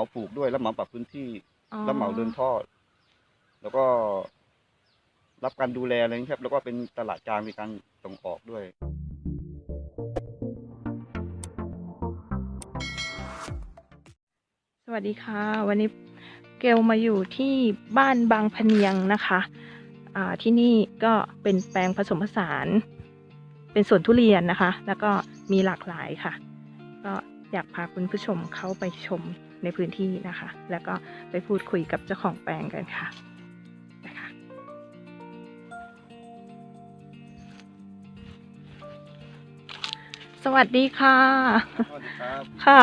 มาปลูกด้วยแล้วเหมาปรับพื้นที่อ๋อรับเหมาเดินท่อ แล้วก็รับการดูแลอะไรอย่างเงี้ยครับแล้วก็เป็นตลาดกลางในการส่งออกด้วย สวัสดีค่ะ วันนี้เกลมาอยู่ที่บ้านบางพะเนียงนะคะอ่าที่นี่ก็เป็นแปลงผสมผสาน เป็นสวนทุเรียนนะคะ แล้วก็มีหลากหลายค่ะ ก็อยากพาคุณผู้ชมเข้าไปชม ในพื้นที่นะคะ แล้วก็ไปพูดคุยกับเจ้าของแปลงกันค่ะนะคะสวัสดีค่ะ สวัสดีครับค่ะ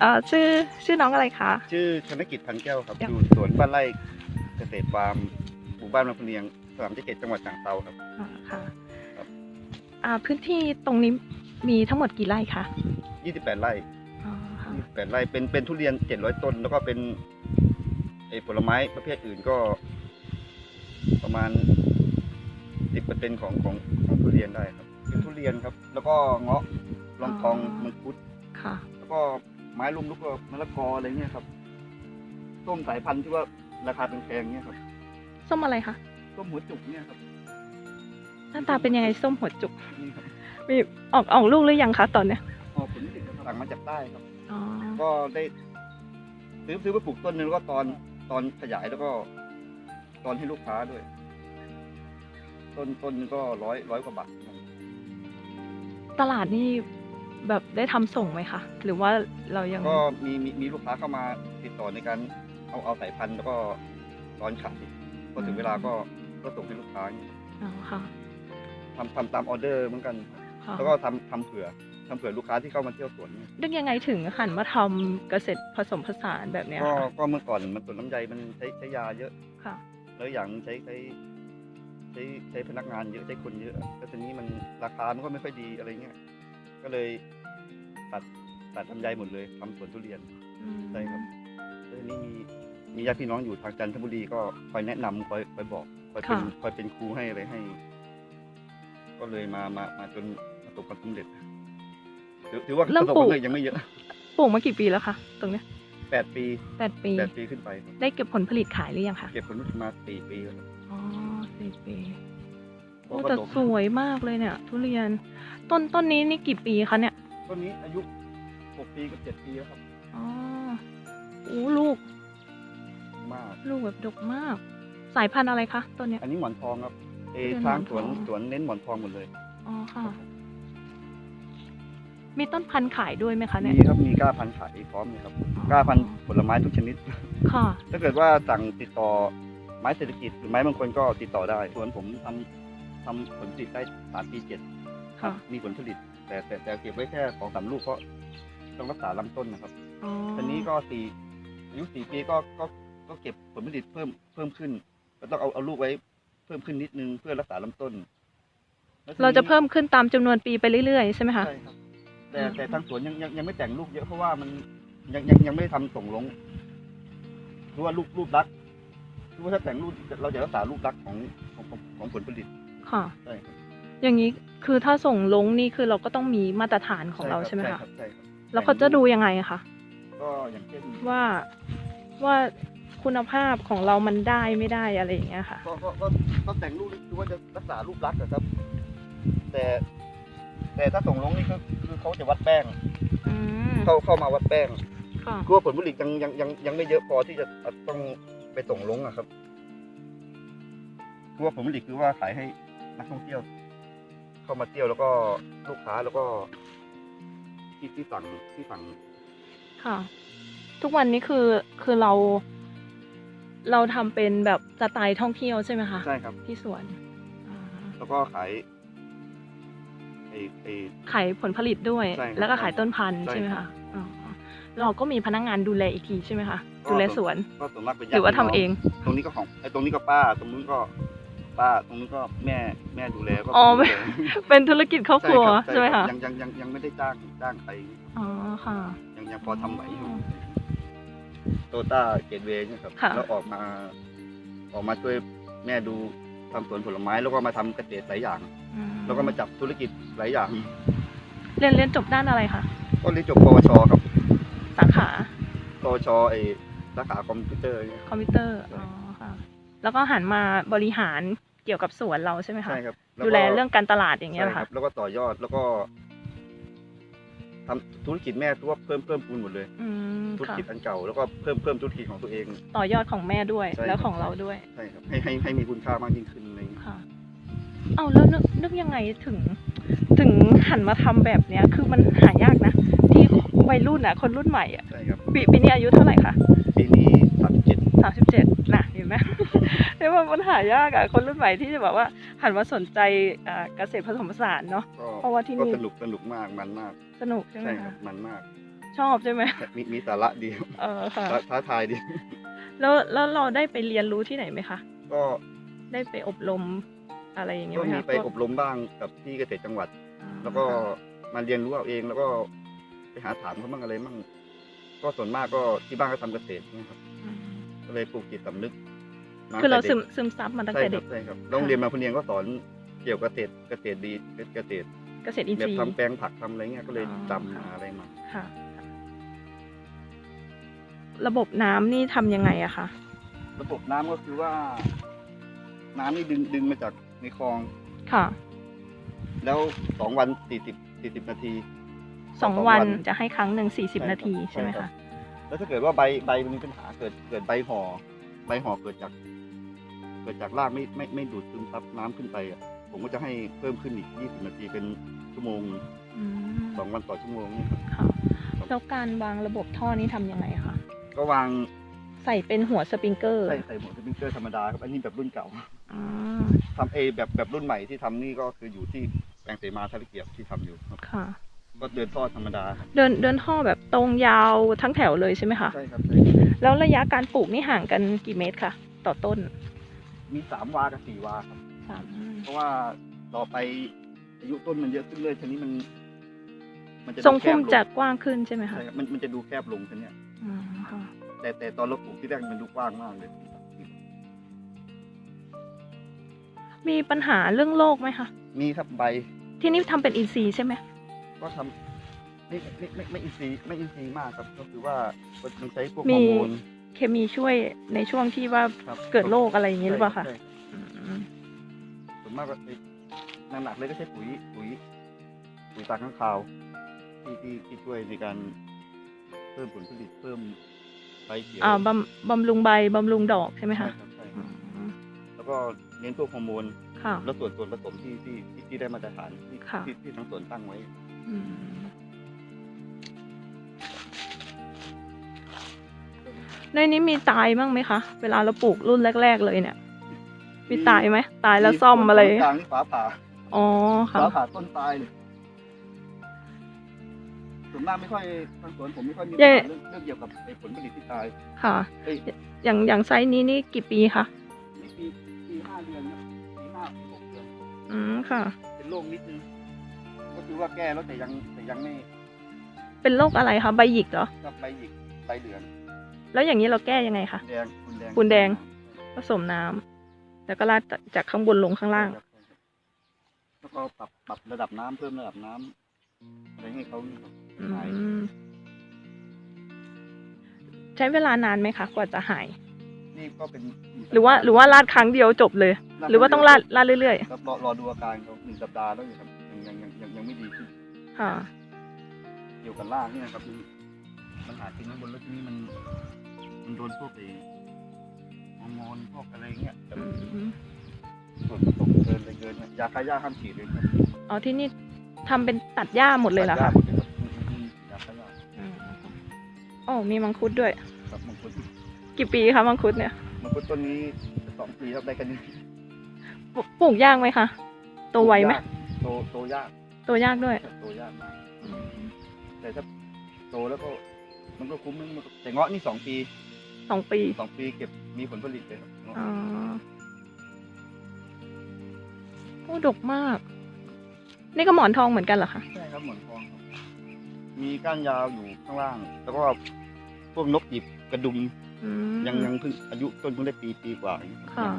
เอ่อชื่อชื่อน้องอะไรคะ ชื่อธนกิจพันแก้วครับครับอยู่สวนบ้านไร่เกษตรฟาร์มหมู่บ้านลำพเนียงสนามที่เกตจังหวัดฉะเชิงเทราครับ อ่าค่ะครับ อ่าพื้นที่ตรงนี้มีทั้งหมดกี่ไร่คะ 28 ไร่ อ๋อค่ะ28ไร่เป็นเป็นทุเรียน700ต้น แล้วก็เป็นไอ้ผลไม้ประเภทอื่นก็ประมาณ10%ของของของทุเรียนได้ครับ เป็นทุเรียนครับ แล้วก็เงาะลองทองมังคุดค่ะ แล้วก็ไม้ลุมลูกก็มะละกออะไรเงี้ยครับส้มสายพันธุ์ที่ว่าราคาแพงๆเนี่ยครับส้มอะไรคะส้มหัวจุกเนี่ยครับหน้าตาเป็นยังไงส้มหัวจุกนี่ครับมีออกออกลูกหรือยังคะตอนเนี้ยออกผลผลิตสั่งมาจากใต้ครับอ๋อ ก็ได้ซื้อซื้อไปปลูกต้นหนึงแล้วก็ตอนตอนขยายแล้วก็ ตอนให้ลูกค้าด้วย ต้นต้นหนึงก็ร้อยร้อยกว่าบาทตลาดนี่แบบได้ทำส่งไหมคะ หรือว่าเรายังก็มีมีมีลูกค้าเข้ามาติดต่อในการเอาเอาสายพันธุ์แล้วก็ตอนขายพอถึงเวลาก็ก็ส่งให้ลูกค้าอย่างเงี้ยอ๋อค่ะทำทำตามออเดอร์เหมือนกันค่ะแล้วก็ทำทำเผื่อ ทำเผื่อลูกค้าที่เข้ามาเที่ยวสวนเนี่ยนึกยังไงถึงหันมาทำเกษตรผสมผสานแบบเนี้ยก็ค่ะ ก็เมื่อก่อนมันสวนน้ำใจมันใช้ใช้ยาเยอะ ค่ะ แล้วอย่างใช้ใช้ใช้ใช้พนักงานเยอะใช้คนเยอะแล้วทีนี้มันราคามันก็ไม่ค่อยดีอะไรเงี้ยก็เลยตัดตัดลำไยหมดเลยทำสวนทุเรียน อืมใช่ครับ แล้วทีนี้มีมีญาติพี่น้องอยู่ทางจันทบุรีก็คอยแนะนำคอยคอยบอกคอยเป็นคอยเป็นครูให้อะไรให้ ก็เลยมามามาจนประสบความสำเร็จ ถือถือว่าประสบความสำเร็จยังไม่เยอะปลูกมากี่ปีแล้วคะตรงเนี้ยแปดปีแปดปี แปดปีขึ้นไปครับได้เก็บผลผลิตขายหรือยังคะเก็บผลผลิตมาสี่ปีแล้วครับอ๋อสี่ปีก็โอ้ก็แต่ดกสวยมากเลยเนี่ย ทุเรียน ต้นต้นนี้นี่กี่ปีคะเนี่ยต้นนี้อายุหกปีกับเจ็ดปีแล้วครับอ๋อโอ้ลูกมาก ลูกแบบดกมาก สายพันธุ์อะไรคะต้นเนี้ย อันนี้หมอนทองครับเอทุเรียนช้างสวนหมอนทองสวนเน้นหมอนทองหมดเลย อ๋อค่ะมี ต้นพันธุ์ขายด้วยไหมคะเนี่ย มีครับมีกล้าพันธุ์ขายพร้อมเลยครับกล้าพันธุ์ผลไม้ทุกชนิด ค่ะ ถ้าเกิดว่าสั่งติดต่อไม้เศรษฐกิจหรือไม้บางคนก็ติดต่อได้ส่วนผมทำทำผลผลิตได้สามปีเจ็ดค่ะ มีผลผลิต แต่แต่แต่เก็บไว้แค่สองสามลูกเพราะต้องรักษาลำต้นนะครับอ๋อทีนี้ก็สี่อายุสี่ปีก็ก็ก็เก็บผลผลิตเพิ่มเพิ่มขึ้น ก็ต้องเอาเอาลูกไว้เพิ่มขึ้นนิดนึงเพื่อรักษาลำต้นแล้วทีนี้เราจะเพิ่มขึ้นตามจำนวนปีไปเรื่อยๆใช่ไหมคะ ใช่ครับ แต่แต่ทางสวนยังยังยังไม่แต่งลูกเยอะเพราะว่ามันยังยังยังไม่ได้ทำส่งลงรู้ว่าลูกรูปลักษณ์รู้ว่าถ้าแต่งรูปเราจะรักษารูปลักษณ์ของของของของผลผลิตค่ะ ใช่ครับอย่างนี้คือถ้าส่งลงนี่คือเราก็ต้องมีมาตรฐานของเราใช่ไหมใช่คะรับใช่ครับแล้วเขาจะดูยังไงอะคะก็อย่างเช่น ว่าว่าคุณภาพของเรามันได้ไม่ได้อะไรอย่างเงี้ยค่ะ ก็ก็ก็ก็แต่งรูปดูว่าจะรักษารูปลักษณ์อะครับ แต่ แต่ถ้าส่งลงนี่ก็คือเขาจะวัดแป้งอืมเข้าเข้ามาวัดแป้งค่ะคือว่าผลผลิตยังยังยังยังไม่เยอะพอที่จะต้องไปส่งลงอะครับคือว่าผลผลิตคือว่าขายให้นักท่องเที่ยว เข้ามาเที่ยวแล้วก็ลูกค้าแล้วก็ที่ที่สั่งที่สั่งค่ะ ทุกวันนี้คือคือเรา เราทำเป็นแบบสไตล์ท่องเที่ยวใช่ไหมคะ ใช่ครับ ที่สวนอ่า แล้วก็ขาย ไอไอขายผลผลิตด้วย ใช่ครับแล้วก็ขายต้นพันธุ์ใช่ ใช่ไหมครัคะบอ๋อเราก็มีพนักงานดูแลอีกทีใช่ไหมคะดูแลสวนก็ส่วนมากเป็นญหติรือว่าทำพี่น้เองตรงนี้ก็ของไอตรงนี้ก็ป้า ตรงนู้นก็ป้า ตรงนู้นก็แม่แม่ดูแลก็อ๋อผมดูแลเป็นธุรกิจครอบครัวรับใช่ไหมรัคะบยังยังยังยังไม่ได้จ้างจ้างใครอ๋อค่ะ ยังยังพอทำไหวอยู่อ๋อโตต้าเกตเวย์เนี่ยครับ ค่ะ แล้วออกมา ออกมาช่วยแม่ดูทำสวนผลไม้แล้วก็มาทำเกษตรหลายอย่าง อืม แล้วก็มาจับธุรกิจหลายอย่างเรียนเรียนจบด้านอะไรคะก็เรียนจบปวชครับสาขาปตชไอ้สาขาคอมพิวเตอร์เนี่ย คอมพิวเตอร์ใช่ อ๋อค่ะ แล้วก็หันมาบริหารเกี่ยวกับสวนเราใช่ไหมคะ ใช่ครับวก็ดูแลเรื่องการตลาดอย่างเงี้ยเหรอใช่คคะรับแล้วก็ต่อยอดแล้วก็ทำธุรกิจแม่ทั่วเพิ่มเพิ่มพูนหมดเลย อืมธุรค่ะกิจอันเก่าแล้วก็เพิ่มเพิ่มธุรกิจของตัวเอง ต่อยอดของแม่ด้วยใช่แล้วครับของเราด้วยใช่ครับให้ให้ให้มีคุณค่ามากยิ่งขึ้นอะไรอย่างเงี้ยค่ะ เอาแล้วนึกนึกยังไงถึง ถึงหันมาทำแบบเนี้ย คือมันหายากนะ ที่วัยรุ่นอะ คนรุ่นใหม่อะใช่ครับปีปีนี้อายุเท่าไหร่คะปีนี้สามสิบเจ็ดสามสิบเจ็ดนะเห็นไหมเรียกว่ามันหายากอะคนรุ่นใหม่ที่จะแบบว่าหันมาสนใจอ่าเกษตรผสมผสานเนาะก็เพราะว่าที่นี่ก็สนุกสนุกมากมันมาก สนุกใช่ไหมใช่ครัคะบมันมาก ชอบใช่ไหมมีมีสาระดีเออค่ะท้าท้าทายดีแล้วแล้วเราได้ไปเรียนรู้ที่ไหนไหมคะก็ได้ไปอบรม อะไรอย่างเงี้ยก็ไหมมีคะไปพวกอบรมบ้างกับที่เกษตรจังหวัดอ่าแล้วก็มาเรียนรู้เอาเองแล้วก็ไปหาถามเขาบ้างอะไรบ้างก็ส่วนมากก็ที่บ้านก็ทำเกษตรนะครับอืมก็เลยปลูกจิตสำนึกมคือเราตั้งซึแต่มซึมซับมาตั้งใช่แต่คเด็รัก บใช่ครับโรงเรียนมาคุณเรียนก็สอนเกี่ยวกับเกษตรเกษตรดีเกษตรเกษตรอินแบทบรีย์ ทำแปลงผักทำอะไรเงี้ยก็เลยอ๋อ จำมาอะไรมาค่ะ ระบบน้ำนี่ทำยังไงอะคะ ระบบน้ำก็คือว่า น้ำนี่ดึงดึงมาจาก ในคลอง ค่ะ แล้วสองวันสี่สิบสี่สิบนาทีสองวันจะให้ครั้งหนึ่งสี่สิบนาทีใช่ไหมครัคะบแล้วถ้าเกิดว่าใบใบมันมีปัญหาเกิดเกิดใบห่อใบห่อเกิดจาก เกิดจากรากไม่ไม่ไม่ดูดซึมซับน้ำขึ้นไปอะผมก็จะให้เพิ่มขึ้นอีกยี่สิบนาทีเป็นชั่วโมงอืมสองวันต่อชั่วโมงนี่ครับค่ะแล้วการวางระบบท่อนี้ทำยังไงคะก็วางใส่เป็นหัวสปริงเกอร์ใส่ใส่หมวกสปริงเกอร์ธรรมดาครับอันนี้แบบรุ่นเก่าอ๋อ ทำเอแบบแบบรุ่นใหม่ที่ทำนี่ก็คืออยู่ที่แปลงเสมาทะเลเกียบที่ทำอยู่ครับค่ะ ก็เดินท่อธรรมดาครับเดินเดินท่อแบบตรงยาวทั้งแถวเลยใช่ไหมคะ ใช่ครับใช่ครับแล้วระยะการปลูกนี่ห่างกันกี่เมตรคะต่อต้นมีสามวากับสี่วาครับ สามเพราะว่าต่อไปอายุต้นมันเยอะขึ้นเรื่อยทีนี้มัน มันจะทรงดูแคพุ่มบลจะกว้างขึ้นใช่ไหมคะใช่ครับมันมันจะดูแคบลงทีเนี้ย อืมค่ะแต่แต่ตอนเราปลูกที่แรกมันดูกว้างมากเลย มีปัญหาเรื่องโรคไหมคะมีครับใบ ที่นี่ทำเป็นอินทรีย์ใช่ไหมก็ทำไม่ไม่ไม่ไม่อินทรีย์ไม่อินทรีย์มากครับก็คือว่ามันใช้พวกมีฮอร์โมน เคมีช่วยในช่วงที่ว่าครับเกิดโรคอะไรอย่างนี้หรือเปล่าคะใช่อืมส่วนมากก็ไอ้หนักๆเลยก็ใช้ปุ๋ยปุ๋ยปุ๋ยตาข้างคาวที่ที่ที่ช่วยในการเพิ่มผลผลิตเพิ่มใบเขียวอ่าบำบำรุงใบบำรุงดอกใช่ไหมใช่คะครับใช่อืมแล้วก็เน้นพวกฮอร์โมนค่ะ แล้วส่วนส่วนผสมที่ที่ที่ที่ได้มาตรฐานที่ค่ะ ที่ที่ทั้งสวนตั้งไว้ อืมในนี้มีตายบ้างไหมคะ เวลาเราปลูกรุ่นแรก ๆ เลยเนี่ย มีตายไหม ตายแล้วซ่อมอะไรต้นกลางนี่ฟ้าผ่าอ๋อค่ะฟ้าผ่าต้นตายเลยส่วนมากไม่ค่อยทางสวนผมไม่ค่อยมีปัญเย่หาเรื่องเรื่องเกี่ยวกับไอ้ผลผลิตที่ตายค่ะ เอ้ยอย่างอย่างไซส์นี้นี่กี่ปีคะ อนอืมค่ะ เป็นโรคนิดนึงก็คือว่าแก้แล้วแต่ยังแต่ยังไม่เป็นโรคอะไรคะใบหยิกเหรอ ก็ใบหยิกใบเหลืองแล้วอย่างนี้เราแก้ยังไงคะ แดงคุณแดงปูนแดง ผสมน้ำแล้วก็ราดจากข้างบนลงข้างล่างใช่ครับแล้วก็ปรับปรับระดับน้ำเพิ่มระดับน้ำอะไรให้เขาอืหาย มใช้เวลานานไหมคะ กว่าจะหาย นี่ก็เป็นหรือว่า หรือว่าราดครั้งเดียวจบเลย หรือว่าต้องราดราดเรื่อยครับรอรอดูอาการเขาหนึ่งสัปดาห์แล้วอยู่ครับยังยังยังยังยังไม่ดีขึ้นๆค่ะ เกี่ยวกับล่างเนี่ยครับมันมันอาจจะข้างบนแล้วทีนี้มัน มันโดนพวกไอ้ฮอร์โมนพวกอะไรเงี้ยแบบอืมส่วนผสมเกินอะไรเกินเนี่ยยาฆ่าหญ้าห้ามฉีดเลยครับอ๋อที่นี่ทำเป็นตัดหญ้าหมดเลยเหรอตัคะดญ้าหมดเลยครับอืมอืมยาฆ่าหญ้าอืมโอ้มีมังคุดด้วย ครับมังคุดกี่ปีคะมังคุดเนี่ย มังคุดต้นนี้สองปีครับได้แค่นี้ ปลูกปลูกยากไหมคะโตไวไหมยากโตโตยากโตยากด้วยโตยากมากแต่ถ้าโตแล้วก็มันก็คุ้มนะมันก็แต่เงาะนี่สองปีสองปีสองปีเก็บมีผลผลิตเลยครับเงาะอ๋อโอ้ดกมาก นี่ก็หมอนทองเหมือนกันเหรอคะใช่ครับหมอนทองครับมีก้านยาวอยู่ข้างล่าง แล้วก็พวกนกหยิบกระดุมอืมยังยังเพิ่งอายุต้นเพิ่งได้ปีปีกว่าเองรับค่ะ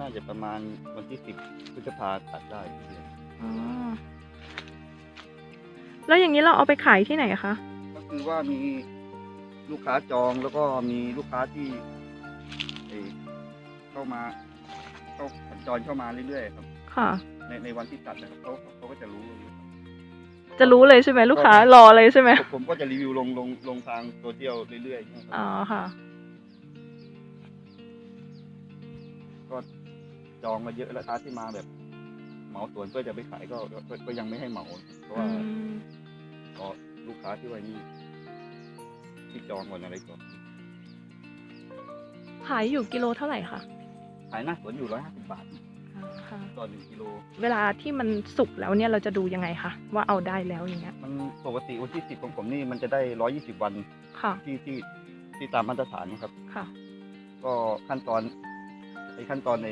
น่าจะประมาณวันที่สิบพฤษภาตัดได้ทุเรียนอ๋อแล้วอย่างนี้เราเอาไปขายที่ไหนคะ ก็คือว่ามีลูกค้าจองแล้วก็มีลูกค้าที่เอ่อเข้ามาเข้าสัญจรเข้ามาเรื่อยๆครับ ค่ะ ในในวันที่ตัดนะครับเขาเขาก็จะรู้อยู่ครับจะรู้เลยใช่ไหมลูกค้า รอเลยใช่ไหมผมผมก็จะรีวิวลงลงลงทางโซเชียลเรื่อยๆนะครับอ๋อค่ะ ก็ จองมาเยอะแล้วค้าที่มาแบบเหมาสวนเพื่อจะไปขายก็ก็ก็ยังไม่ให้เหมา เพราะว่าอืมก็ลูกค้าที่ไว้นี่ที่จองก่อนอะไรก่อนขายอยู่กิโลเท่าไหร่คะขายหน้าสวนอยู่ร้อยห้าสิบบาทอ๋อค่ะต่อหนึ่งกิโล เวลาที่มันสุกแล้วเนี่ยเราจะดูยังไงคะว่าเอาได้แล้วอย่างเงี้ย มันปกติวันที่สิบของผมนี่มันจะได้ร้อยี่สิบวันค่ะที่ที่ที่ตามมาตรฐานนะครับ ค่ะ ก็ขั้นตอนไอ้ขั้นตอนใน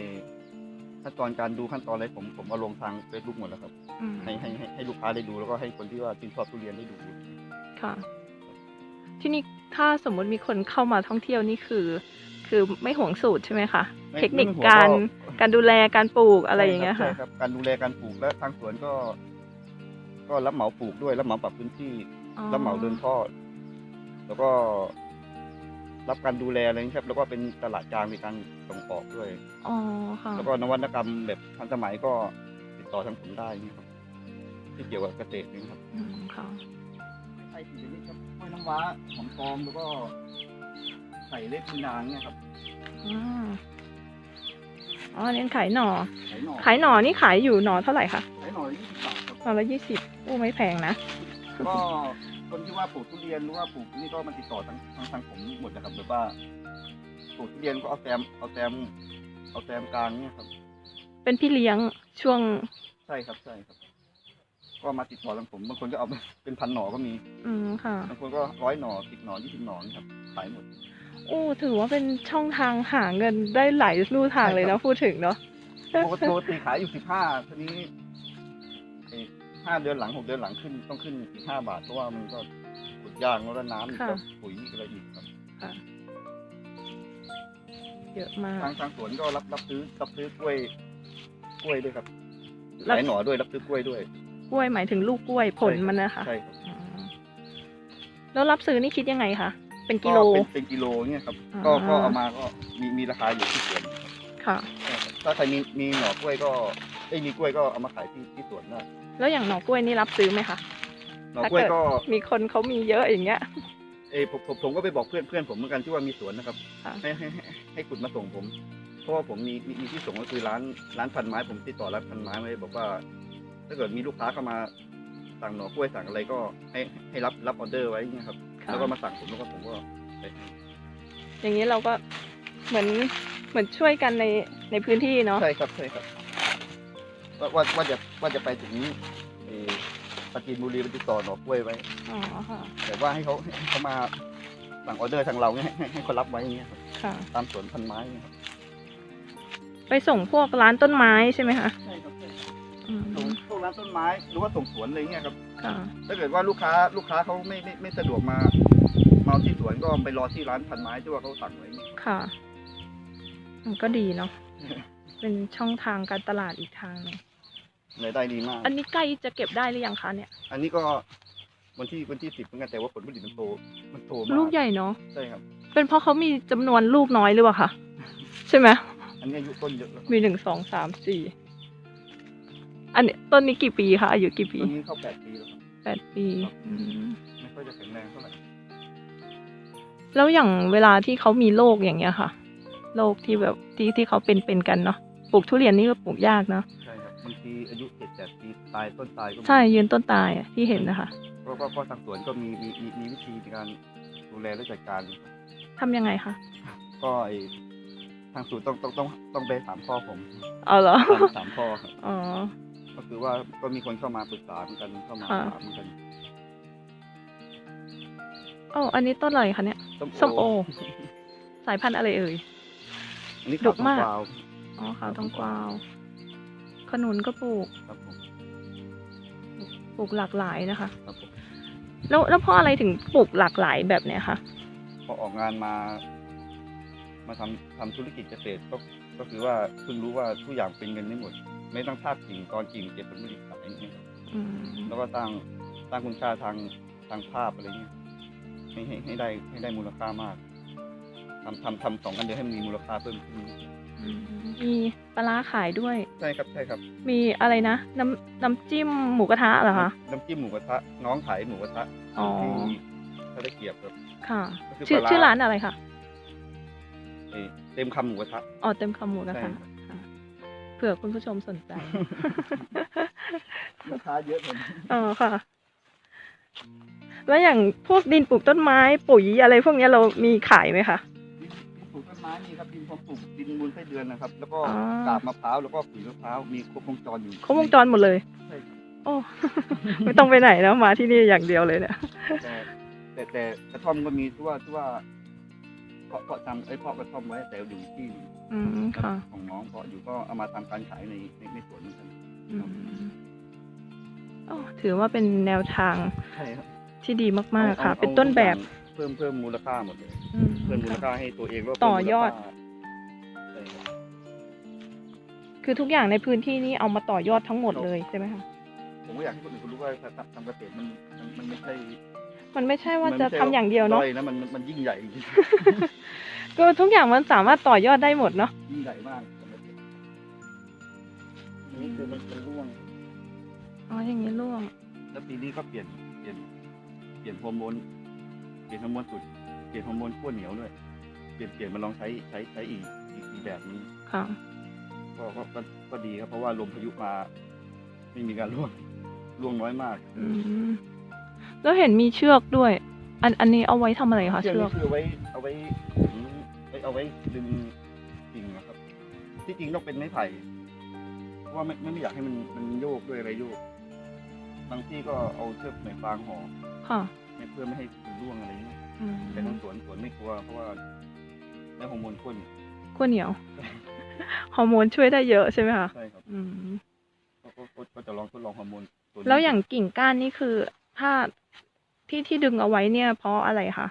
ขั้นตอนการดูขั้นตอนอะไรผมผมเอาลงทางเฟซบุ๊กหมดแล้วครับ อืมให้ให้ให้ให้ลูกค้าได้ดูแล้วก็ให้คนที่ว่าชื่นชอบทุเรียนได้ดู ค่ะ ที่นี่ถ้าสมมติมีคนเข้ามาท่องเที่ยวนี่คือ คือไม่ห่วงสูตรใช่ไหมคะไม่เทคนิคไม่ห่วงการก็ การดูแลการปลูกอะไรอย่างเงี้ยใช่ค่ะ รับใช่ครับการดูแลการปลูกและทางสวนก็ ก็รับเหมาปลูกด้วยรับเหมาปรับพื้นที่อ๋อรับเหมาเดินท่อ แล้วก็ รับการดูแลอะไรนี้ครับแล้วก็เป็นตลาดกลางในการส่งออกด้วย อ๋อค่ะ แล้วก็นวัตกรรมแบบทันสมัยก็ติดต่อทางผมได้นี่ครับ ที่เกี่ยวกับเกษตรนี่ครับอืมค่ะไอ้ที่นี่ครับกล้วยน้ำว้าหอมทองแล้วก็ ใส่เล็บมือนางเนี่ยครับอ๋ออ๋อเน้นขายหน่อ ขายหน่อขายหน่อนี่ขายอยู่หน่อเท่าไหร่คะ ขายหน่อยี่สิบบาทครับ หน่อละยี่สิบโอ้ไม่แพงนะ ก็ คนที่ว่าปลูกทุเรียนหรือว่าปลูกนี่ก็มาติดต่อทางทางทางผมหมดนะครับแบบว่าปลูกทุเรียนก็เอาแซมเอาแซมเอาแซมกลางเนี่ยครับ เป็นพี่เลี้ยงช่วง ใช่ครับใช่ครับ ก็มาติดต่อทางผมบางคนก็เอาเป็นพันหน่อก็มีอืมค่ะ บางคนก็ร้อยหน่อสิบหน่อยี่สิบหน่อนี่ครับขายหมดโอ้ถือว่าเป็นช่องทางหาเงินได้หลายลู่ทางเลยใช่ครันะบพูดถึงเนาะปกติขายอยู่สิบห้าทีนี้ไอ้ ห้าเดือนหลังหกเดือนหลังขึ้นต้องขึ้นอีกห้าบาทเพราะว่ามันก็ขุดยางแล้วก็น้ำอีกค่ะ กับปุ๋ยอีกอะไรอีกครับค่ะ เยอะมาก ทางทางสวนก็รับรับซื้อรับซื้อกล้วยกล้วยด้วยครับรับ ขายหน่อด้วยรับซื้อกล้วยด้วยกล้วยหมายถึงลูกกล้วยผลมันนะคะใช่ครับอ๋อแล้วรับซื้อนี่คิดยังไงคะ เป็นกิโล เป็นเป็นกิโลเนี่ยครับอ่าก็ก็เอามาก็มีมีราคาอยู่ที่สวนครับค่ะ ถ้าใครมีมีหน่อกล้วยก็ ไอ้ยมีกล้วยก็เอามาขายที่ที่สวนได้แล้วอย่างหน่อกล้วยนี่รับซื้อไหมคะหน่อกล้วยก็มีคนเขามีเยอะอย่างเงี้ย เอยผมผมผมก็ไปบอกเพื่อนเพื่อนผมเหมือนกันที่ว่ามีสวนนะครับ ค่ะ ให้ให้ให้ให้ขุดมาส่งผม เพราะว่าผมมีมีมีที่ส่งก็คือร้านร้านพันไม้ ผมติดต่อร้านพันไม้ไว้บอกว่า ถ้าเกิดมีลูกค้าเข้ามาสั่งหน่อกล้วยสั่งอะไรก็ให้ให้รับรับออเดอร์ไว้เนี่ยครับ ค่ะแล้วก็มาสั่งผมแล้วก็ผมก็ไปให้อย่างนี้เราก็เหมือนเหมือนช่วยกันในในพื้นที่เนาะใช่ครับใช่ครับ ว่าว่าว่าจะว่าจะไปถึงเอ่อปราจีนบุรีไปติดต่อหน่อกล้วยไว้ อ๋อค่ะแต่ว่าให้เขาให้เขามาสั่งออเดอร์ทางเราเนี่ยให้ให้ให้เขารับไว้อย่างเงี้ยครับค่ะ ตามสวนพันไม้เนี่ยครับไปส่งพวกร้านต้นไม้ใช่ไหมคะใช่ครับใช่ครับอืมส่งพวกร้านต้นไม้หรือว่าส่งสวนอะไรเงี้ยครับ ค่ะถ้าเกิดว่าลูกค้าลูกค้าเขาไม่ไม่ไม่สะดวกมามาเอาที่สวนก็ไปรอที่ร้านพันไม้ที่ว่าเขาสั่งไว้เนี่ยค่ะมันก็ดีเนาะ เป็นช่องทางการตลาดอีกทางหนึง รายได้ดีมาก อันนี้ใกล้จะเก็บได้หรือยังคะเนี่ย อันนี้ก็วันที่วันที่สิบเหมือนกันแต่ว่าผลผลิตมันโตมันโตมากลูกใหญ่เนาะใช่ครับ เป็นเพราะเขามีจำนวนลูกน้อยหรือเปล่าคะใช่ไหมอันนี้อายุต้นเยอะแล้วครับมีหนึ่งสองสามสี่อันนี้ต้นนี้กี่ปีคะอายุกี่ปีต้นนี้เข้าแปดปีแล้วครับแปดปีอืมไม่ค่อยจะแข็งแรงเท่าไหร่แล้วอย่างเวลาที่เขามีโรคอย่างเงี้ยค่ะโรคที่แบบที่ที่เขาเป็นเป็นกันเนาะปลูกทุเรียนนี่ก็ปลูกยากเนาะใช่ครับบางทีอายุเจ็ดแปดปีตายต้นตายก็มีใช่ยืนต้นตายอะที่เห็นนะคะก็ก็ก็ทางสวนก็มีมีมีมีวิธีในการดูแลและจัดการ ทำยังไงคะก็ไอทางสูตรต้องต้องต้องต้องไปถามพ่อผมเอาเหรอถามถามพ่อครับอ๋อ ก็คือว่าก็มีคนเข้ามาปรึกษาเหมือนกันเข้ามาค่ะ ถามเหมือนกันโอ้อันนี้ต้นอะไรคะเนี่ยส้มโอ สายพันธุ์อะไรเอ่ย อันนี้ดขาวกมากทองกวาวอ๋อขาวทองกวาว ขนุนก็ปลูก ครับผมปลูกหลากหลายนะคะ ครับผมแล้วแล้วเพราะอะไรถึงปลูกหลากหลายแบบเนี้ยคะพอออกงานมา มาทำทำธุรกิจเกษตรก็ก็คือว่าเพิ่งรู้ว่าทุกอย่างเป็นเงินไม่หมด ไม่ต้องทราบกิ่งตอนกิ่งเก็บผลผลิตขายอย่างเงี้ยครับอืมแล้วก็สร้างสร้างคุณค่าทางทางภาพอะไรเงี้ยให้ให้ให้ได้ให้ได้มูลค่ามากทำทำทำสองอันเดียวให้มันมีมูลค่าเพิ่มขึ้นอื มมีปลาร้าขายด้วย ใช่ครับใช่ครับ มีอะไรนะ น้ำน้ำจิ้มหมูกระทะเหรอคะน้ำจิ้มหมูกระทะน้องขายหมูกระทะอ๋อที่ถ้าได้เกียบครับ ค่ะ ก็คือชื่อปลาร้าชื่อร้านอะไรคะเอ่อเต็มคำหมูกระทะ อ๋อเต็มคำหมูกระใช่ทะครับค่ะเผื่อคุณผู้ชมสนใจ ลูกค้าเยอะเลยอ๋อค่ะ แล้วอย่างพวกดินปลูกต้นไม้ปุ๋ยอะไรพวกเนี้ยเรามีขายไหมคะ ดินปลูกต้นไม้มีครับดินพร้อมปลูกดินมูลไส้เดือนนะครับ แล้วก็อ๋อ กาบมะพร้าวแล้วก็ปุ๋ยมะพร้าวมีครบวงจรอยู่ ครบวงจรหมดเลย ใช่ครับ โอ้ ไม่ต้องไปไหนแล้วมาที่นี่อย่างเดียวเลยเนี่ย แต่แต่แต่กระท่อมก็มีที่ว่าที่ว่าเพาะเพาะทำไอ้ยเพาะกระท่อมไว้แต่อยู่ที่อืมค่ะ ของน้องเพาะอยู่ก็เอามาทำการขายในในในสวนเหมือนกันอืมโอ้ถือว่าเป็นแนวทางใช่ครับที่ดีมากๆค่ะอาเป็นต้นแบบ เพิ่มเพิ่มมูลค่าหมดเลยอืม เพิ่มมูลค่ะค่าให้ตัวเองแล้วก็ต่อยอดเพิ่มมูลค่าใช่ครับคือทุกอย่างในพื้นที่นี้เอามาต่อยอดทั้งหมดเลยใช่ไหมคะ ผมก็อยากให้คนอื่นเขารู้ว่าทำทำเกษตรมันมันมันไม่ใช่มันไม่ใช่ว่ามันจะไม่ใช่ทำอย่างเดียวเนาะ ด้อยนะมันมันมันยิ่งใหญ่จริงก็ทุกอย่างมันสามารถต่อยอดได้หมดเนาะ ๆยิ่งใหญ่มากสำหรับเด็กนี่คือมันเป็นร่วง อ๋อ อย่างนี้ร่วง แล้วปีนี้ก็เปลี่ยนเปลี่ยนเปลี่ยนฮอร์โมน เปลี่ยนฮอร์โมนสุดเปลี่ยนฮอร์โมนขั้วเหนียวด้วย เปลี่ยนเปลี่ยนมาลองใช้ใช้ใช้อีกอีกอีกแบบนึงค่ะ ก็ก็ก็ก็ดีครับ เพราะว่าลมพายุมา ไม่มีการร่วงร่วงน้อยมากอืมแล้วเห็นมีเชือกด้วย อันอันนี้เอาไว้ทำอะไรคะเชือกเชือนี้กคือเอาไว้เอาไว้ถึงไว้เอาไว้ดึงกิ่งนะครับ ที่จริงต้องเป็นไม้ไผ่เพราะว่าไม่ไม่ไม่อยากให้มันมันโยกด้วยอะไรโยก บางที่ก็เอาเชือกไหมฟางห่อค่ะ ไม่เพื่อไม่ให้มัน ร่วงอะไรอย่างเงี้ยอืมแต่ทางสวนสวนไม่กลัวเพราะว่าได้ฮอร์โมนข้นขั้วเหนียว ฮอร์โมนช่วยได้เยอะใช่ไหมคะใช่ครับอืม ก็ก็ก็ก็จะลองทดลองฮอร์โมนตัวนี้แล้วอย่างกิ่งก้านนี่คือ ถ้าที่ที่ดึงเอาไว้เนี่ย เพราะอะไรคะ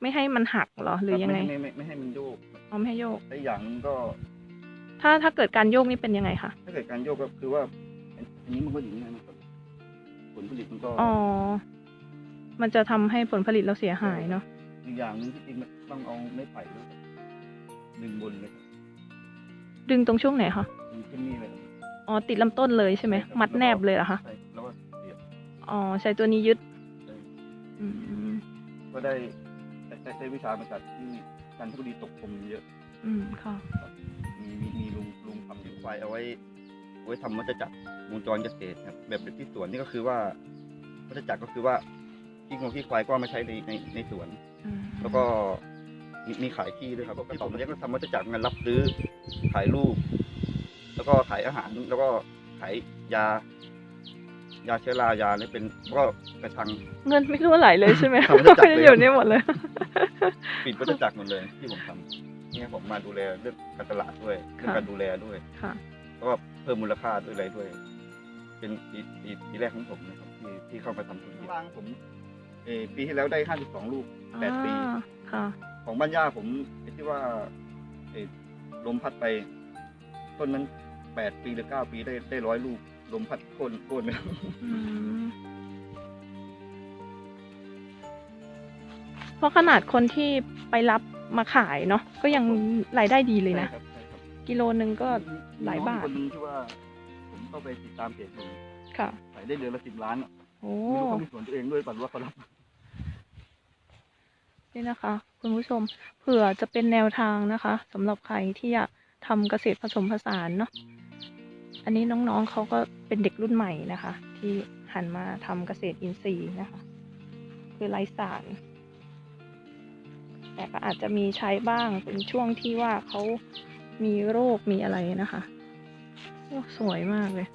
ไม่ให้มันหักเหรอหรือยังไงไม่ไม่ไม่ไม่ให้มันโยกเอาไม่ให้โยก และอย่างหนึงก็ ถ้าถ้าเกิดการโยกนี่เป็นยังไงคะถ้าเกิดการโยกก็คือว่า อันอันนี้มันก็อย่างนี้นะครับผลผลิตมันก็อ๋อ มันจะทำให้ผลผลิตเราเสียหายเนาะอีกอย่างหนึงที่จริงมันต้องเอาไม้ไผ่ด้วยครับดึงบนเลยครับดึงตรงช่วงไหนคะดึงขึ้นนี่เลยครับอ๋อติดลำต้นเลยใช่ไหมครับมัดแนบเลยเหรอคะใช่แล้วก็เสียบอ๋อใช้ตัวนี้ยึดใช่อืมก็ได้ได้ได้ได้วิชามาจากที่จันทบุรีตกคมเยอะ อืมค่ะ มีมีมีลุงลุงทำอยู่ไฟเอาไว้เอาไว้ทำวัฏจักรวงจรเกษตรครับแบบแบบที่สวนนี่ก็คือว่าวัฏจักรก็คือว่า ขี้งวขี้ควายก็เอามาใช้ในในในสวนอืมแล้วก็มีมีขายที่ด้วยครับที่ผมเรียกก็ทำวัฏจักรเงินรับซื้อขายลูก แล้วก็ขายอาหารแล้วก็ขายยา ยาเชื้อรายาเนี่ยเป็นก็กระชัง เงินไม่รั่วไหลเลยใช่ไหมทำวัฏจักรเลย อยู่นี่หมดเลย ปิดวัฏจักรหมดเลยที่ผมทำเนี่ยผมมาดูแลเรื่องการตลาดด้วยเรื่องค่ะการดูแลด้วยค่ะแล้วก็เพิ่มมูลค่าด้วยอะไรด้วย เป็นปีปีปีแรกของผมนะครับที่ที่เข้ามาทำธุรกิจล่างผม เออปีที่แล้วได้ 52 ลูกแปดปี อ่าค่ะ ของบ้านย่าผมไอ้ที่ว่าเออลมพัดไป ต้นนั้น 8 ปีหรือ 9 ปีได้ได้ร้อยลูก ลมพัดโค่นโค่นเลยอืมเพราะขนาดคนที่ไปรับมาขายเนาะก็ยังรายได้ดีเลยนะ ใช่ครับใช่ครับกิโลนึงก็ หลายบาท มีน้องคนหนึงที่ว่า ผมเข้าไปติดตามเพจอยู่ค่ะขายได้เดือนละสิบล้านอะโอ้ไม่รู้เขามีสวนตัวเองด้วยป่ะหรือว่าเขารับ นี่นะคะ คุณผู้ชมเผื่อจะเป็นแนวทางนะคะสำหรับใครที่อยากทำเกษตรผสมผสานเนาะอันนี้น้องๆเขาก็เป็นเด็กรุ่นใหม่นะคะ ที่หันมาทำเกษตรอินทรีย์นะคะ คือไร้สาร แต่ก็อาจจะมีใช้บ้างเป็นช่วงที่ว่าเขามีโรคมีอะไรนะคะโอ้สวยมากเลย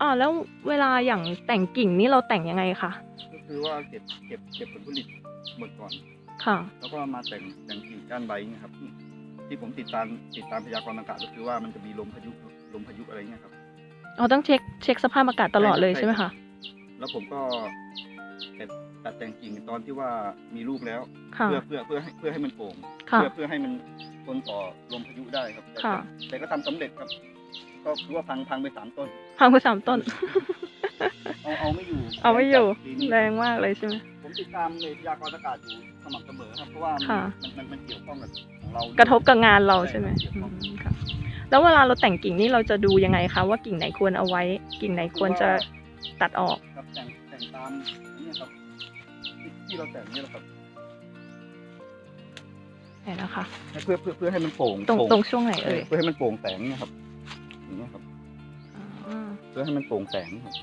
อ่าแล้วเวลาอย่างแต่งกิ่งนี่เราแต่งยังไงคะก็คือว่าเก็บเก็บเก็บผลผลิต หมดก่อน ค่ะ แล้วก็มาแต่งแต่งกิ่งก้านใบเนะครับ ที่ผมติดตามติดตามพยากรณ์อากาศก็คือว่ามันจะมีลมพายุลมพายุอะไรเงี้ยครับเราต้องเช็คเช็คสภาพอากาศตลอดเลยใช่ใช่ไหมครัคะบแล้วผมก็แต่ตัดแต่งกิ่งตอนที่ว่ามีลูกแล้วค่ะเพื่อเพื่อเพื่อให้เพื่อให้มันโป่งค่ะเพื่อเพื่อให้มันทนต่อลมพายุได้ครับ แต่ค่ะแต่ก็ทำสำเร็จครับ ก็คือว่าพังพังไปสามต้น พังไปสามต้น เอาเอาไม่อยู่ เอาไม่อยู่ปีนี้แรงมากเลยใช่ไหม ผมติดตามในพยากรณ์อากาศอยู่สม่ำเสมอครับเพราะว่าค่ะ มันมันมันเกี่ยวข้องกับของเรากระทบกับงานเราใช่ไหมเกี่ยวอืข้องมค่ะ แล้วเวลาเราแต่งกิ่งนี่เราจะดูยังไงคะว่ากิ่งไหนควรเอาไว้ กิ่งไหนควรจะตัดออก ครับแต่งแต่งตามอันนี้ครับที่ที่เราแต่งนี่แหละครับไหนนะคะให้เพื่อเพื่อเพื่อให้มันโปร่งตรงโปร่ตรงช่วงไหนเอ่ยเพื่อให้มันโปร่งแสงเนี่ยครับอย่างเงี้ยครับ อ่าเพื่อให้มันโปร่งแสงครับ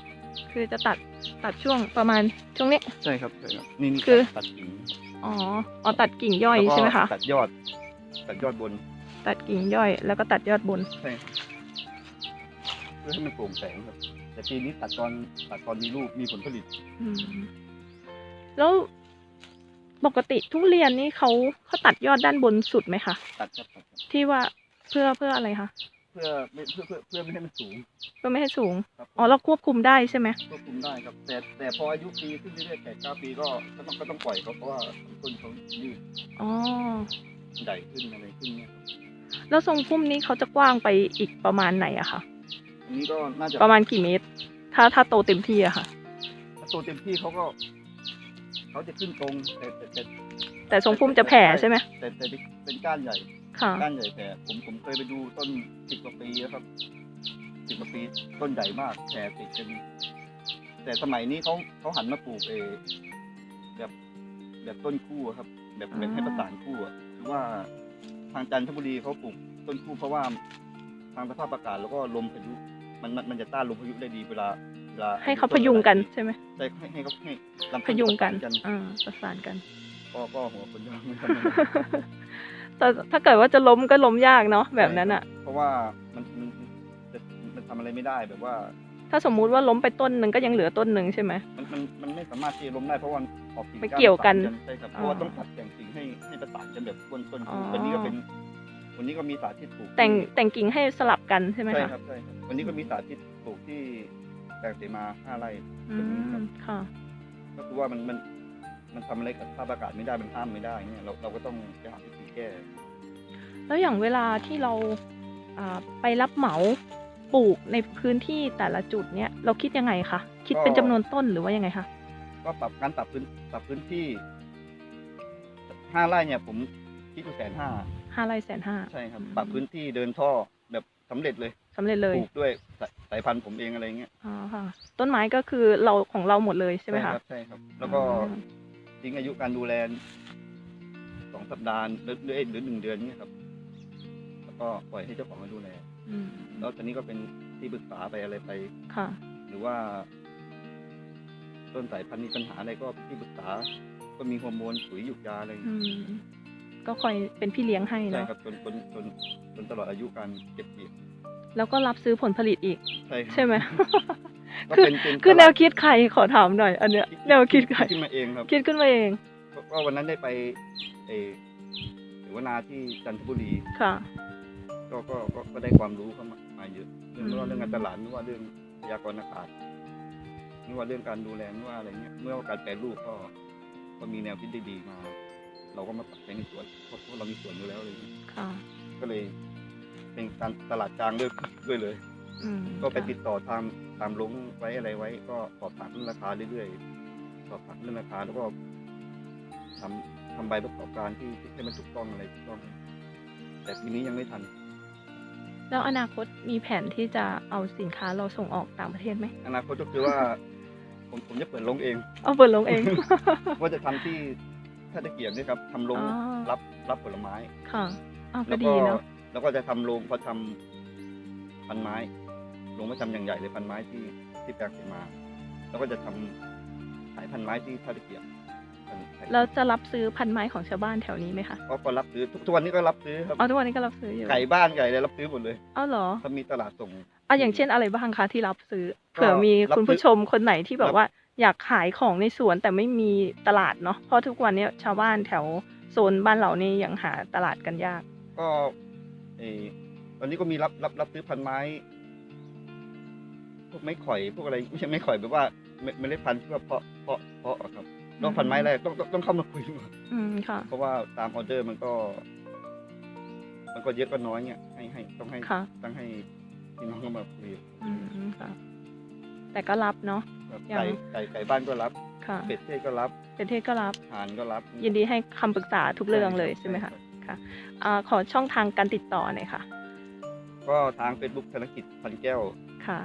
คือจะตัดตัดช่วงประมาณช่วงนี้ ใช่ครับใช่ครับนี่นี่คือ ตัดกิ่งอ๋ออ๋อตัดกิ่งย่อยแล้วก็ใช่ไหมคะ ตัดยอด ตัดยอดบนตัดกิ่งย่อยแล้วก็ตัดยอดบน ใช่ครับเพื่อให้มันโปร่งแสงครับ แต่ปีนี้ตัดตอนตัดตอนมีลูกมีผลผลิต อืม แล้วปกติทุเรียนนี่เขาเขาตัดยอดด้านบนสุดไหมคะ ตัดครับตัดครับที่ว่าเพื่อเพื่ออะไรคะเพื่อไม่เพื่อเพื่อเพื่อไม่ให้มันสูงเพื่อไม่ให้สูง ครับอ๋อเราควบคุมได้ใช่ไหมควบคุมได้ครับ แต่แต่พออายุปีขึ้นเรื่อยๆแปดเก้าปีก็ก็ต้องก็ต้องปล่อยเขาเพราะว่าต้นเขายืดอ๋อใหญ่ขึ้นอะไรขึ้นเนี่ยครับแล้วทรงพุ่มนี้เขาจะกว้างไปอีกประมาณไหนอะคะอันนี้ก็น่าจะประมาณกี่เมตร ถ้าถ้าโตเต็มที่อะค่ะ ถ้าโตเต็มที่เขาก็ เขาจะขึ้นตรงแต่แต่แต่แต่ทรงพุ่มจะแผ่ใช่ไหมแต่แต่เป็นก้านใหญ่ ค่ะ ก้านใหญ่แผ่ผมผมเคยไปดูต้นสิบกว่าปีแล้วครับสิบกว่าปีต้นใหญ่มากแผ่ติดกันแต่สมัยนี้เขาเขาหันมาปลูกเออแบบแบบต้นคู่อะครับ แบบแบบให้ประสานคู่อะหรือว่าทางจันทบุรีเขาปลูกต้นคู่เพราะว่าทางสภาพอากาศแล้วก็ลมพายุมันมันมันจะต้านลมพายุได้ดีเวลาเวลาให้เขาพยุงกันใช่ไหมใช่ให้ให้เขาให้ลำต้พยุงกันประสากัน อ่าประสานกัน ก็ก็หัวคนยากไม่ทำ แต่ถ้าเกิดว่าจะล้มก็ล้มยากเนาะแบบนั้นอะเพราะว่ามันมันมันมันทำอะไรไม่ได้แบบว่า ถ้าสมมุติว่าล้มไปต้นหนึ่งก็ยังเหลือต้นหนึ่งใช่ไหมมันมันมันไม่สามารถที่จะล้มได้เพราะว่ามันออกกิ่งไม่เกี่ยวกันาใช่ครับเพราะว่าต้องตัดแต่งกิ่งให้ให้ประสานกันแบบต้นต้นอ๋อวันนี้ก็เป็นวันนี้ก็มีสาธิตปลูก แต่งที่แต่งกิ่งให้สลับกันใช่ไหมใช่คะครับใช่ครับวันนี้ก็มีสาธิตปลูกที่แปลงเสมาห้าไร่อืแบบนี้ครัมบค่ะก็คือว่ามันมัน มันทำอะไรกับสภาพอากาศไม่ได้มันห้ามไม่ได้เนี่ยเราเราก็ต้องไปหาวิธีแก้ แล้วอย่างเวลาที่เราอ่าไปรับเหมาปลูกในพื้นที่แต่ละจุดเนี่ยเราคิดยังไงคะคิดเป็นจำนวนต้นหรือว่ายังไงคะก็ปรับการปรับพื้นปรับพื้นที่ห้าไร่เนี่ย ผมคิดอยู่แสนห้าห้าไร่แสนห้าใช่ครับอืมปรับพื้นที่เดินท่อแบบสำเร็จเลยสำเร็จเลยปลูกด้วยสายสายพันธุ์ผมเองอะไรเงี้ยอ๋อค่ะ ต้นไม้ก็คือเราของเราหมดเลยใช่ไหมคะรับใช่ครับ แล้วก็อ๋อ ทิ้งอายุการดูแลสองสัปดาห์หรือหรือหรือหนึ่งเดือนเนี่ยครับ แล้วก็ปล่อยให้เจ้าของมาดูแลอืมแล้วตอนนี้ก็เป็นที่ปรึกษาไปอะไรไป ค่ะ หรือว่า ต้นสายพันธุ์มีปัญหาอะไรก็ที่ปรึกษา ก็มีฮอร์โมนปุ๋ยหยุกยาอะไรอืมก็คอยเป็นพี่เลี้ยงให้ใช่เนาะครับจนจนจนจนตลอดอายุการเก็บเกี่ยวแล้วก็รับซื้อผลผลิตอีก ใช่ครับ ใช่ไหมก็ คือเป็นเป็นคือตแนลาดวคิดใครขอถามหน่อย อันเนี้ยแนวคิดใครขึ้นมาเองครับคิดขึ้นมาเองก็ก็วันนั้นได้ไปเออเสวนาที่จันทบุรีค่ะก็ก็ก็ก็ได้ความรู้เข้ามามาเยอะเรื่องอืมไม่ว่าเรื่องการตลาดไม่ว่าเรื่องพยากรณ์อากาศไม่ว่าเรื่องการดูแลไม่ว่าอะไรเงี้ยเมื่อว่าการแปรรูปก็ ก็มีแนวคิดดีๆมา เราก็มาปรับใช้ในสวนเพราะเพราะเรามีสวนอยู่แล้วอะไรเลยค่ะก็เลยเป็นการตลาดกลางด้วยด้วยเลย อืมก็ไปค่ะติดต่อตามตามลงไว้อะไรไว้ ก็สอบถามเรื่องราคาเรื่อยๆสอบถามเรื่องราคาแล้วก็ทำทำใบประกอบการที่ที่ให้มันถูกต้องอะไรถูกต้อง แต่ปีนี้ยังไม่ทัน แล้วอนาคตมีแผนที่จะเอาสินค้าเราส่งออกต่างประเทศไหมอนาคตก็คือว่า ผมผมจะเปิดลงเอง เอาเปิดลงเอง ว่าจะทำที่ท่าตะเกียบเนี่ยครับทำลงอ๋อ รับรับผลไม้ ค่ะอ้าวก็แล้วดีก็เนาะแล้วก็จะทำโรงพอทำพันไม้ โรงไม้ทำอย่างใหญ่เลยพันไม้ที่ที่แปลงเสมา แล้วก็จะทำขายพันไม้ที่ท่าตะเกียบพันขายแล้วจะรับซื้อพันไม้ของชาวบ้านแถวนี้ไหมคะก็ก็รับซื้อทุกทุกวันนี้ก็รับซื้อครับเอาทุกวันนี้ก็รับซื้ออยู่ไก่บ้านไก่อะไรรับซื้อหมดเลยเอาเหรอเขามีตลาดส่งอะอย่างเช่นอะไรบ้างคะที่รับซื้อก็เผื่อมีรับคุณผู้ซื้อชมคนไหนที่แบรับบว่าอยากขายของในสวนแต่ไม่มีตลาดเนาะเพราะทุกวันเนี้ยชาวบ้านแถวโซนบ้านเรานี่ยังหาตลาดกันยาก ก็เออตอนนี้ก็มีรับรับรับซื้อพันไม้ พวกไม้ข่อยพวกอะไรไม่ใช่ไม้ข่อยแบบว่าเมเมล็ดพันธุ์ที่ว่าเพาะเพาะเพาะอะครับต้องพันไม้แรกต้องต้องต้องเข้ามาคุยก่อนอืมค่ะ เพราะว่าตามออเดอร์มันก็ มันก็เยอะก็น้อยเนี่ยให้ให้ต้องให้ค่ะ ต้องให้พี่น้องเข้ามาคุยอืมค่ะ แต่ก็รับเนาะ แบบยังไก่ไก่ไก่บ้านก็รับค่ะเป็ดเทศก็รับเป็นเทศก็รับ ห่านก็รับยินดีให้คำปรึกษาทุกเรื่องเลยใช่ไหมคะค่ะอ่าขอช่องทางการติดต่อหน่อยค่ะ ก็ทาง Facebook ธนกิจพันแก้ว ค่ะ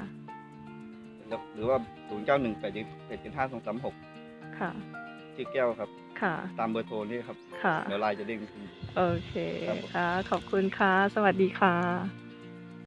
แล้วหรือว่า0 9 1 8 7 7 5 2 3 6ค่ะ ชื่อแก้วครับ ค่ะ ตามเบอร์โทรนี่ครับ ค่ะ เดี๋ยวไลน์จะเด้งขึ้น โอเค ครับผม ค่ะ ขอบคุณค่ะ สวัสดีค่ะ